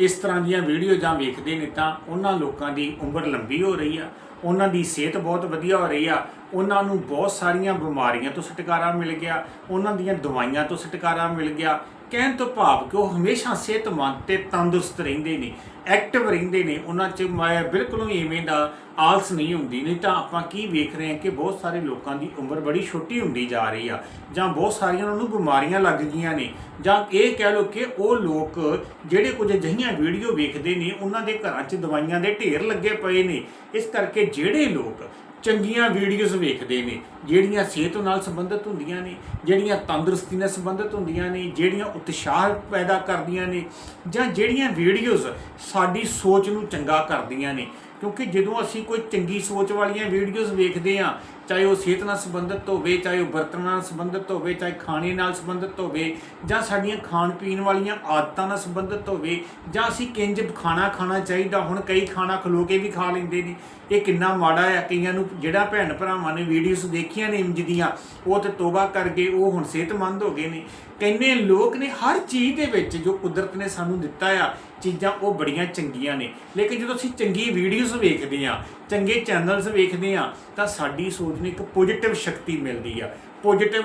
ਇਸ ਤਰ੍ਹਾਂ ਦੀਆਂ ਵੀਡੀਓ ਜਾਂ ਵੇਖਦੇ ਨੇ ਤਾਂ ਉਹਨਾਂ ਲੋਕਾਂ ਦੀ ਉਮਰ ਲੰਬੀ ਹੋ ਰਹੀ ਆ, ਉਹਨਾਂ ਦੀ ਸਿਹਤ ਬਹੁਤ ਵਧੀਆ ਹੋ ਰਹੀ ਆ, ਉਹਨਾਂ ਨੂੰ ਬਹੁਤ ਸਾਰੀਆਂ ਬਿਮਾਰੀਆਂ ਤੋਂ ਛੁਟਕਾਰਾ ਮਿਲ ਗਿਆ, ਉਹਨਾਂ ਦੀਆਂ ਦਵਾਈਆਂ ਤੋਂ ਛੁਟਕਾਰਾ ਮਿਲ ਗਿਆ ਕਹਿਣ ਤੋਂ ਭਾਵ ਕਿ ਉਹ ਹਮੇਸ਼ਾ ਸਿਹਤਮੰਦ ਤੇ ਤੰਦਰੁਸਤ ਰਹਿੰਦੇ ਨੇ ਐਕਟਿਵ ਰਹਿੰਦੇ ਨੇ, ਉਹਨਾਂ 'ਚ ਮੈਂ ਬਿਲਕੁਲ ਵੀ ਐਵੇਂ ਦਾ ਆਲਸ ਨਹੀਂ ਹੁੰਦੀ। ਨਹੀਂ ਤਾਂ ਆਪਾਂ ਕੀ ਵੇਖ ਰਹੇ ਹਾਂ ਕਿ ਬਹੁਤ ਸਾਰੇ ਲੋਕਾਂ ਦੀ ਉਮਰ ਬੜੀ ਛੋਟੀ ਹੁੰਦੀ ਜਾ ਰਹੀ ਆ, ਜਾਂ ਬਹੁਤ ਸਾਰੀਆਂ ਉਹਨਾਂ ਨੂੰ ਬਿਮਾਰੀਆਂ ਲੱਗ ਗਈਆਂ ਨੇ, ਜਾਂ ਇਹ ਕਹਿ ਲਓ ਕਿ ਉਹ ਲੋਕ ਜਿਹੜੇ ਕੁਝ ਅਜਿਹੀਆਂ ਵੀਡੀਓ ਵੇਖਦੇ ਨੇ, ਉਹਨਾਂ ਦੇ ਘਰਾਂ 'ਚ ਦਵਾਈਆਂ ਦੇ ਢੇਰ ਲੱਗੇ ਪਏ ਨੇ। ਇਸ ਕਰਕੇ ਜਿਹੜੇ ਲੋਕ ਚੰਗੀਆਂ ਵੀਡੀਓਜ਼ ਵੇਖਦੇ ਨੇ, ਜਿਹੜੀਆਂ ਸਿਹਤ ਨਾਲ ਸੰਬੰਧਿਤ ਹੁੰਦੀਆਂ ਨੇ, ਜਿਹੜੀਆਂ ਤੰਦਰੁਸਤੀ ਨਾਲ ਸੰਬੰਧਿਤ ਹੁੰਦੀਆਂ ਨੇ, ਜਿਹੜੀਆਂ ਉਤਸ਼ਾਹ ਪੈਦਾ ਕਰਦੀਆਂ ਨੇ, ਜਾਂ ਜਿਹੜੀਆਂ ਵੀਡੀਓਜ਼ ਸਾਡੀ ਸੋਚ ਨੂੰ ਚੰਗਾ ਕਰਦੀਆਂ ਨੇ ਕਿਉਂਕਿ ਜਦੋਂ ਅਸੀਂ ਕੋਈ ਚੰਗੀ ਸੋਚ ਵਾਲੀਆਂ ਵੀਡੀਓਜ਼ ਵੇਖਦੇ ਆ ਚਾਹੇ ਉਹ ਸਿਹਤ ਨਾਲ ਸੰਬੰਧਿਤ ਹੋਵੇ, ਚਾਹੇ ਉਹ ਬਰਤਨਾਂ ਨਾਲ ਸੰਬੰਧਿਤ ਹੋਵੇ, ਚਾਹੇ ਖਾਣੇ ਨਾਲ ਸੰਬੰਧਿਤ ਹੋਵੇ, ਜਾਂ ਸਾਡੀਆਂ ਖਾਣ ਪੀਣ ਵਾਲੀਆਂ ਆਦਤਾਂ ਨਾਲ ਸੰਬੰਧਿਤ ਹੋਵੇ, ਜਾਂ ਅਸੀਂ ਕਿੰਜ ਖਾਣਾ ਖਾਣਾ ਚਾਹੀਦਾ, ਹੁਣ ਕਈ ਖਾਣਾ ਖਲੋ ਕੇ ਵੀ ਖਾ ਲੈਂਦੇ ਨੇ। ਇਹ ਕਿੰਨਾ ਮਾੜਾ ਹੈ, ਕਈਆਂ ਨੂੰ ਜਿਹੜਾ ਭੈਣ ਭਰਾਵਾਂ ਨੇ ਵੀਡੀਓਜ਼ ਦੇਖੀਆਂ ਨੇ ਇੰਜ ਦੀਆਂ, ਉਹ ਤੇ ਤੋਬਾ ਕਰ ਗਏ, ਉਹ ਹੁਣ ਸਿਹਤਮੰਦ ਹੋ ਗਏ ਨੇ। ਕਿੰਨੇ ਲੋਕ ਨੇ ਹਰ ਚੀਜ਼ ਦੇ ਵਿੱਚ ਜੋ ਕੁਦਰਤ ਨੇ ਸਾਨੂੰ ਦਿੱਤਾ ਆ ਚੀਜ਼ਾਂ ਉਹ ਬੜੀਆਂ ਚੰਗੀਆਂ ਨੇ। ਲੇਕਿਨ ਜਦੋਂ ਅਸੀਂ ਚੰਗੀ ਵੀਡੀਓਜ਼ ਵੇਖਦੇ ਆ ਚੰਗੇ ਚੈਨਲਸ ਵੇਖਦੇ ਆ ਤਾਂ ਸਾਡੀ ਸੋਚ ਨੂੰ ਇੱਕ ਪੋਜ਼ਿਟਿਵ ਸ਼ਕਤੀ ਮਿਲਦੀ ਆ। ਪੋਜ਼ਿਟਿਵ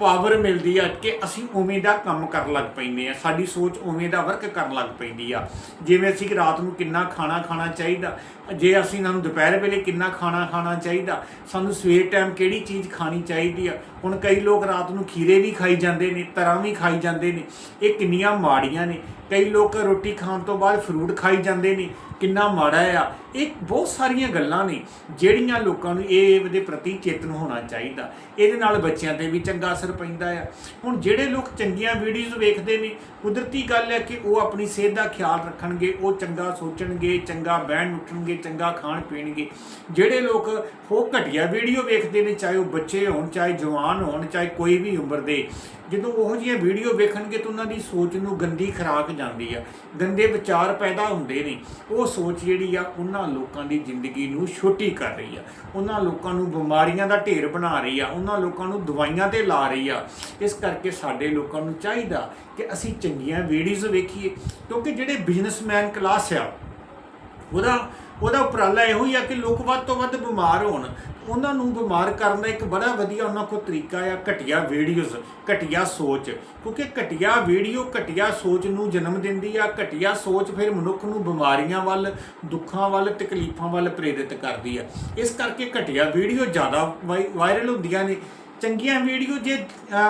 ਪਾਵਰ ਮਿਲਦੀ ਆ ਕਿ ਅਸੀਂ ਉਵੇਂ ਦਾ ਕੰਮ ਕਰਨ ਲੱਗ ਪੈਂਦੇ ਆ। ਸਾਡੀ ਸੋਚ ਉਵੇਂ ਦਾ ਵਰਕ ਕਰਨ ਲੱਗ ਪੈਂਦੀ ਆ। ਜਿਵੇਂ ਅਸੀਂ ਰਾਤ ਨੂੰ ਕਿੰਨਾ ਖਾਣਾ ਖਾਣਾ ਚਾਹੀਦਾ, ਜੇ ਅਸੀਂ ਇਹਨਾਂ ਨੂੰ ਦੁਪਹਿਰ ਵੇਲੇ ਕਿੰਨਾ ਖਾਣਾ ਖਾਣਾ ਚਾਹੀਦਾ, ਸਾਨੂੰ ਸਵੇਰ ਟਾਈਮ ਕਿਹੜੀ ਚੀਜ਼ ਖਾਣੀ ਚਾਹੀਦੀ ਆ? ਹੁਣ ਕਈ ਲੋਕ ਰਾਤ ਨੂੰ ਖੀਰੇ ਵੀ ਖਾਈ ਜਾਂਦੇ ਨੇ, ਤਰਾਂ ਵੀ ਖਾਈ ਜਾਂਦੇ ਨੇ। ਇਹ ਕਿੰਨੀਆਂ ਮਾੜੀਆਂ ਨੇ। ਕਈ ਲੋਕ ਰੋਟੀ ਖਾਣ ਤੋਂ ਬਾਅਦ ਫਰੂਟ ਖਾਈ ਜਾਂਦੇ ਨੇ। ਕਿੰਨਾ ਮਾੜਾ ਆ। ਇਹ ਬਹੁਤ ਸਾਰੀਆਂ ਗੱਲਾਂ ਨੇ, ਜਿਹੜੀਆਂ ਲੋਕਾਂ ਨੂੰ ਇਹ ਦੇ ਪ੍ਰਤੀ ਚੇਤਨ ਹੋਣਾ ਚਾਹੀਦਾ। ਇਹਦੇ ਨਾਲ ਬੱਚਿਆਂ ਤੇ ਵੀ ਚੰਗਾ ਅਸਰ ਪੈਂਦਾ ਆ। ਹੁਣ ਜਿਹੜੇ ਲੋਕ ਚੰਗੀਆਂ ਵੀਡੀਓਜ਼ ਵੇਖਦੇ ਨੇ, ਕੁਦਰਤੀ ਗੱਲ ਹੈ ਕਿ ਉਹ ਆਪਣੀ ਸਿਹਤ ਦਾ ਖਿਆਲ ਰੱਖਣਗੇ, ਉਹ ਚੰਗਾ ਸੋਚਣਗੇ, ਚੰਗਾ ਬਹਿਣ ਉੱਠਣਗੇ, ਚੰਗਾ ਖਾਣ ਪੀਣਗੇ। ਜਿਹੜੇ ਲੋਕ ਉਹ ਘਟੀਆ ਵੀਡੀਓ ਵੇਖਦੇ ਨੇ, ਚਾਹੇ ਉਹ ਬੱਚੇ ਹੋਣ, ਚਾਹੇ ਜਵਾਨ ਹੋਣ, ਚਾਹੇ ਕੋਈ ਵੀ ਉਮਰ ਦੇ, ਜਦੋਂ ਉਹ ਜਿਹੀਆਂ ਵੀਡੀਓ ਵੇਖਣਗੇ ਤਾਂ ਉਹਨਾਂ ਦੀ ਸੋਚ ਨੂੰ ਗੰਦੀ ਖਰਾਕ ਜਾਂਦੀ ਆ। ਗੰਦੇ ਵਿਚਾਰ ਪੈਦਾ ਹੁੰਦੇ ਨੇ। ਉਹ ਸੋਚ ਜਿਹੜੀ ਆ, ਉਹਨਾਂ ਲੋਕਾਂ ਦੀ ਜ਼ਿੰਦਗੀ ਨੂੰ ਛੋਟੀ ਕਰ ਰਹੀ ਆ। ਉਹਨਾਂ ਲੋਕਾਂ ਨੂੰ ਬਿਮਾਰੀਆਂ ਦਾ ਢੇਰ ਬਣਾ ਰਹੀ ਆ। ਉਹਨਾਂ ਲੋਕਾਂ ਨੂੰ ਦਵਾਈਆਂ ਤੇ ਲਾ ਰਹੀ ਆ। ਇਸ ਕਰਕੇ ਸਾਡੇ ਲੋਕਾਂ ਨੂੰ ਚਾਹੀਦਾ ਕਿ ਅਸੀਂ ਚੰਗੀਆਂ ਵੀਡੀਓਜ਼ ਵੇਖੀਏ, ਕਿਉਂਕਿ ਜਿਹੜੇ ਬਿਜ਼ਨਸਮੈਨ ਕਲਾਸ ਆ, ਉਹਦਾ ਉਹਦਾ ਉਪਰਾਲਾ ਇਹੋ ਹੀ ਆ ਕਿ ਲੋਕ ਵੱਧ ਤੋਂ ਵੱਧ ਬਿਮਾਰ ਹੋਣ। ਉਹਨਾਂ ਨੂੰ ਬਿਮਾਰ ਕਰਨ ਦਾ ਇੱਕ ਬੜਾ ਵਧੀਆ ਉਹਨਾਂ ਕੋਲ ਤਰੀਕਾ ਆ, ਘਟੀਆ ਵੀਡੀਓਜ਼, ਘਟੀਆ ਸੋਚ। ਕਿਉਂਕਿ ਘਟੀਆ ਵੀਡੀਓ, ਘਟੀਆ ਸੋਚ ਨੂੰ ਜਨਮ ਦਿੰਦੀ ਆ, ਘਟੀਆ ਸੋਚ ਫਿਰ ਮਨੁੱਖ ਨੂੰ ਬਿਮਾਰੀਆਂ ਵੱਲ, ਦੁੱਖਾਂ ਵੱਲ, ਤਕਲੀਫਾਂ ਵੱਲ ਪ੍ਰੇਰਿਤ ਕਰਦੀ ਆ। ਇਸ ਕਰਕੇ ਘਟੀਆ ਵੀਡੀਓ ਜ਼ਿਆਦਾ ਵਾਈ- ਵਾਇਰਲ ਹੁੰਦੀਆਂ ਨੇ। ਚੰਗੀਆਂ ਵੀਡੀਓ ਜੇ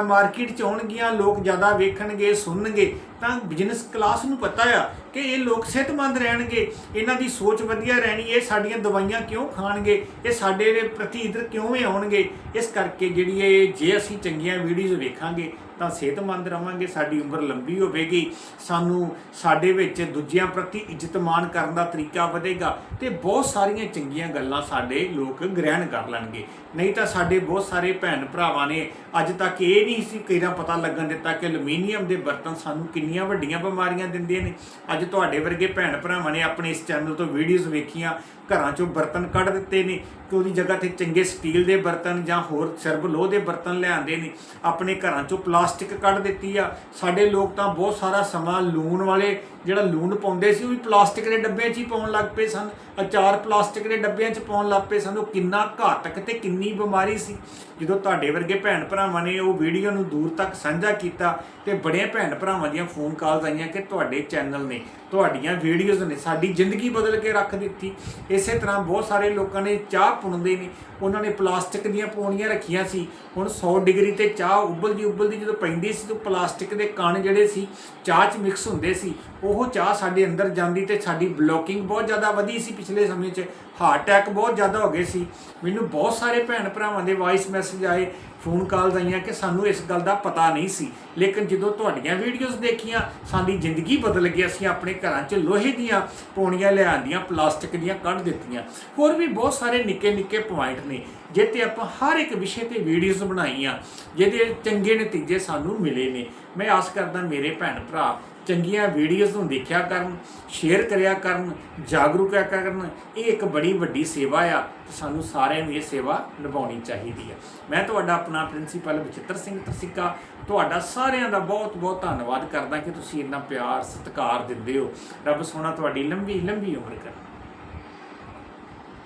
ਮਾਰਕੀਟ ਚ ਆਉਣਗੀਆਂ ਲੋਕ ਜ਼ਿਆਦਾ ਵੇਖਣਗੇ ਸੁਣਨਗੇ ਤਾਂ ਬਿਜ਼ਨਸ ਕਲਾਸ ਨੂੰ ਪਤਾ ਆ ਕਿ ਇਹ ਲੋਕ ਸਿਹਤਮੰਦ ਰਹਿਣਗੇ, ਇਹਨਾਂ ਦੀ ਸੋਚ ਵਧੀਆ ਰਹਿਣੀ, ਇਹ ਸਾਡੀਆਂ ਦਵਾਈਆਂ ਕਿਉਂ ਖਾਣਗੇ, ਇਹ ਸਾਡੇ ਦੇ ਪ੍ਰਤੀ ਇਧਰ ਕਿਉਂ ਆਉਣਗੇ? ਇਸ ਕਰਕੇ ਜਿਹੜੀ ਇਹ, ਜੇ ਅਸੀਂ ਚੰਗੀਆਂ ਵੀਡੀਓਜ਼ ਵੇਖਾਂਗੇ, ਤਾਂ ਸਿਹਤਮੰਦ ਰਵਾਂਗੇ, ਸਾਡੀ ਉਮਰ ਲੰਬੀ ਹੋਵੇਗੀ, ਸਾਨੂੰ ਸਾਡੇ ਵਿੱਚ ਦੂਜਿਆਂ ਪ੍ਰਤੀ ਇੱਜ਼ਤਮਾਨ ਕਰਨ ਦਾ ਤਰੀਕਾ ਵਧੇਗਾ ਤੇ ਬਹੁਤ ਸਾਰੀਆਂ ਚੰਗੀਆਂ ਗੱਲਾਂ ਸਾਡੇ ਲੋਕ ਗ੍ਰਹਿਣ ਕਰ ਲੈਣਗੇ। ਨਹੀਂ ਤਾਂ ਸਾਡੇ ਬਹੁਤ ਸਾਰੇ ਭੈਣ ਭਰਾਵਾਂ ਨੇ ਅੱਜ ਤੱਕ ਇਹ ਨਹੀਂ ਸੀ ਕਿਹੜਾ ਪਤਾ ਲੱਗਣ ਦਿੱਤਾ ਕਿ ਅਲੂਮੀਨੀਅਮ ਦੇ ਬਰਤਨ ਸਾਨੂੰ ਕਿੰਨੀਆਂ ਵੱਡੀਆਂ ਬਿਮਾਰੀਆਂ ਦਿੰਦੀਆਂ ਨੇ। ਅੱਜ ਤੁਹਾਡੇ ਵਰਗੇ ਭੈਣ ਭਰਾਵਾਂ ਨੇ ਆਪਣੇ ਇਸ ਚੈਨਲ ਤੋਂ ਵੀਡੀਓਜ਼ ਵੇਖੀਆਂ, ਘਰਾਂ ਚੋਂ ਬਰਤਨ ਕੱਢ ਦਿੱਤੇ ਨੇ, ਕਿ ਉਹਦੀ ਜਗ੍ਹਾ ਤੇ ਚੰਗੇ ਸਟੀਲ ਦੇ ਬਰਤਨ ਜਾਂ ਹੋਰ ਸਰਬ ਲੋਹ ਦੇ ਬਰਤਨ ਲਿਆਂਦੇ ਨੇ, ਆਪਣੇ ਘਰਾਂ ਚੋਂ ਪਲਾਸਟਿਕ ਕੱਢ ਦਿੱਤੀ ਆ। ਸਾਡੇ ਲੋਕ ਤਾਂ ਬਹੁਤ ਸਾਰਾ ਸਮਾਂ ਲੂਣ ਵਾਲੇ ਜਿਹੜਾ ਲੂਣ ਪਾਉਂਦੇ ਸੀ, ਉਹ ਵੀ ਪਲਾਸਟਿਕ ਦੇ ਡੱਬਿਆਂ 'ਚ ਹੀ ਪਾਉਣ ਲੱਗ ਪਏ ਸਨ। ਅਚਾਰ ਪਲਾਸਟਿਕ ਦੇ ਡੱਬਿਆਂ 'ਚ ਪਾਉਣ ਲੱਗ ਪਏ ਸਨ। ਉਹ ਕਿੰਨਾ ਘਾਤਕ ਤੇ ਕਿੰਨੀ ਬਿਮਾਰੀ ਸੀ। ਜਦੋਂ ਤੁਹਾਡੇ ਵਰਗੇ ਭੈਣ ਭਰਾਵਾਂ ਨੇ ਉਹ ਵੀਡੀਓ ਨੂੰ ਦੂਰ ਤੱਕ ਸਾਂਝਾ ਕੀਤਾ ਤੇ ਬੜੇ ਭੈਣ ਭਰਾਵਾਂ ਦੀਆਂ ਫੋਨ ਕਾਲਸ ਆਈਆਂ ਕਿ ਤੁਹਾਡੇ ਚੈਨਲ ਨੇ, ਤੁਹਾਡੀਆਂ ਵੀਡੀਓਜ਼ ਨੇ ਸਾਡੀ ਜ਼ਿੰਦਗੀ ਬਦਲ ਕੇ ਰੱਖ ਦਿੱਤੀ। ਇਸੇ ਤਰ੍ਹਾਂ ਬਹੁਤ ਸਾਰੇ ਲੋਕਾਂ ਨੇ ਚਾਹ ਪੁਣਦੇ ਨੇ। ਉਹਨਾਂ ਨੇ ਪਲਾਸਟਿਕ ਦੀਆਂ ਪੌਣੀਆਂ ਰੱਖੀਆਂ ਸੀ। ਹੁਣ 100 ਡਿਗਰੀ ਤੇ ਚਾਹ ਉਬਲਦੀ ਉਬਲਦੀ ਜਦੋਂ ਪੈਂਦੀ ਸੀ, ਤਾਂ ਪਲਾਸਟਿਕ ਦੇ ਕਣ ਜਿਹੜੇ ਸੀ, ਚਾਹ 'ਚ ਮਿਕਸ ਹੁੰਦੇ ਸੀ, ਉਹ ਉਹ ਚਾਹ ਸਾਡੇ ਅੰਦਰ ਜਾਂਦੀ ਤੇ ਸਾਡੀ ਬਲੋਕਿੰਗ ਬਹੁਤ ਜ਼ਿਆਦਾ ਵਧੀ ਸੀ ਪਿਛਲੇ ਸਮੇਂ 'ਚ। ਹਾਰਟ ਅਟੈਕ ਬਹੁਤ ਜ਼ਿਆਦਾ ਹੋ ਗਏ ਸੀ। ਮੈਨੂੰ ਬਹੁਤ ਸਾਰੇ ਭੈਣ ਭਰਾਵਾਂ ਦੇ ਵਾਇਸ ਮੈਸੇਜ ਆਏ ਫੋਨ ਕਾਲਸ ਆਈਆਂ ਕਿ ਸਾਨੂੰ ਇਸ ਗੱਲ ਦਾ ਪਤਾ ਨਹੀਂ ਸੀ। ਲੇਕਿਨ ਜਦੋਂ ਤੁਹਾਡੀਆਂ ਵੀਡੀਓਜ਼ ਦੇਖੀਆਂ, ਸਾਡੀ ਜ਼ਿੰਦਗੀ ਬਦਲ ਗਈ, ਅਸੀਂ ਆਪਣੇ ਘਰਾਂ 'ਚ ਲੋਹੇ ਦੀਆਂ ਪੌਣੀਆਂ ਲਿਆਂਦੀਆਂ ਪਲਾਸਟਿਕ ਦੀਆਂ ਕੱਢ ਦਿੱਤੀਆਂ। ਹੋਰ ਵੀ ਬਹੁਤ ਸਾਰੇ ਨਿੱਕੇ ਨਿੱਕੇ ਪੁਆਇੰਟ ਨੇ ਜਿੱਤੇ ਆਪਾਂ ਹਰ ਇੱਕ ਵਿਸ਼ੇ ਤੇ ਵੀਡੀਓਜ਼ ਬਣਾਈਆਂ, ਜਿਹਦੇ ਚੰਗੇ ਨਤੀਜੇ ਸਾਨੂੰ ਮਿਲੇ ਨੇ। ਮੈਂ ਆਸ ਕਰਦਾ ਮੇਰੇ ਭੈਣ ਭਰਾ ਚੰਗੀਆਂ ਵੀਡੀਓਜ਼ ਨੂੰ ਦੇਖਿਆ ਕਰਨ ਸ਼ੇਅਰ ਕਰਿਆ ਕਰਨ, ਜਾਗਰੂਕ ਕਰਿਆ ਕਰਨ, ਇਹ ਇੱਕ ਬੜੀ ਵੱਡੀ ਸੇਵਾ ਆ ਤੇ ਸਾਨੂੰ ਸਾਰਿਆਂ ਨੂੰ ਇਹ ਸੇਵਾ ਨਿਭਾਉਣੀ ਚਾਹੀਦੀ ਹੈ ਮੈਂ ਤੁਹਾਡਾ ਆਪਣਾ ਪ੍ਰਿੰਸੀਪਲ ਬਚਿੱਤਰ ਸਿੰਘ ਤਸਿੱਕਾ ਤੁਹਾਡਾ ਸਾਰਿਆਂ ਦਾ ਬਹੁਤ ਬਹੁਤ ਧੰਨਵਾਦ ਕਰਦਾ ਕਿ ਤੁਸੀਂ ਇੰਨਾ ਪਿਆਰ, ਸਤਿਕਾਰ ਦਿੰਦੇ ਹੋ। ਰੱਬ ਸੋਹਣਾ ਤੁਹਾਡੀ ਲੰਬੀ ਲੰਬੀ ਉਮਰ ਕਰੇ।